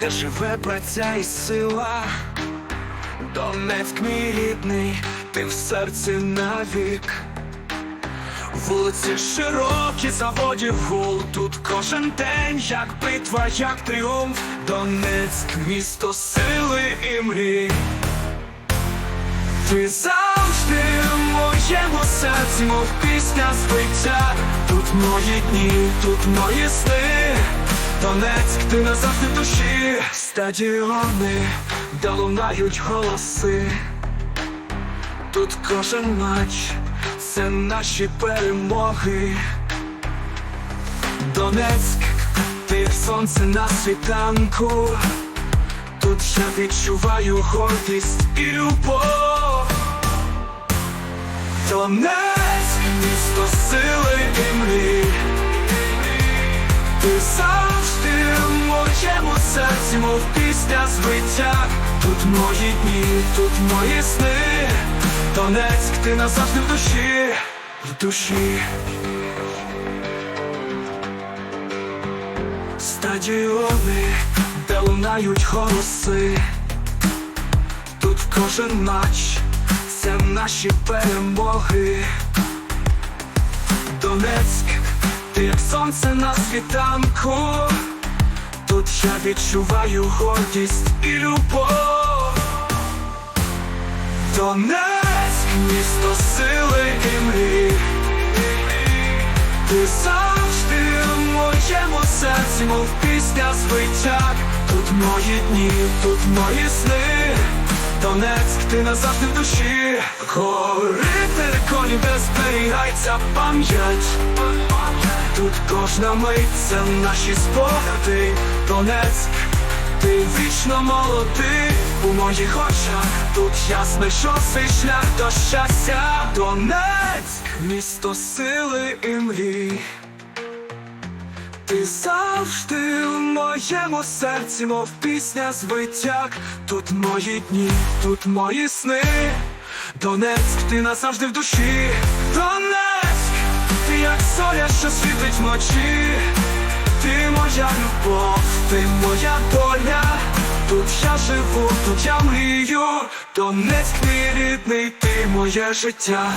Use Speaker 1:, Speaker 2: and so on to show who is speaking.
Speaker 1: де живе праця і сила. Донецьк мій рідний, ти в серці навік. Вулиці широкі, заводів гул, тут кожен день, як битва, як тріумф, Донецьк, місто сили і мрій. Ти завжди в моєму серці, мов пісня збиття. Тут мої дні, тут мої сни. Донецьк, ти назавжди в душі, стадіони, де лунають голоси. Тут кожен матч, це наші перемоги. Донецьк, ти сонце на світанку. Тут я відчуваю гордість і любов. Донецьк, місто сили мов пісня збиття. Тут мої дні, тут мої сни. Донецьк, ти назавжди в душі, в душі. Стадіони, де лунають голоси. Тут кожен матч, це наші перемоги. Донецьк, ти як сонце на світанку. Я відчуваю гордість і любов. Донецьк, місто сили і мрій. Ти завжди в моєму серці, мов пісня збиття. Тут мої дні, тут мої сни. Донецьк, ти назавжди в душі. Гори териконі, де зберігається пам'ять. Тут кожна мить це наші спогади. Донецьк, ти вічно молодий у моїх очах. Тут я знайшов свій шлях до щастя. Донецьк, місто сили і мрій. Ти завжди в моєму серці, мов пісня звитяк. Тут мої дні, тут мої сни. Донецьк, ти назавжди в душі. Донецьк, ти як соля, що світить вночі. Ти моя доля. Тут я живу, тут я мрію. Донецьк мій рідний, ти моє життя.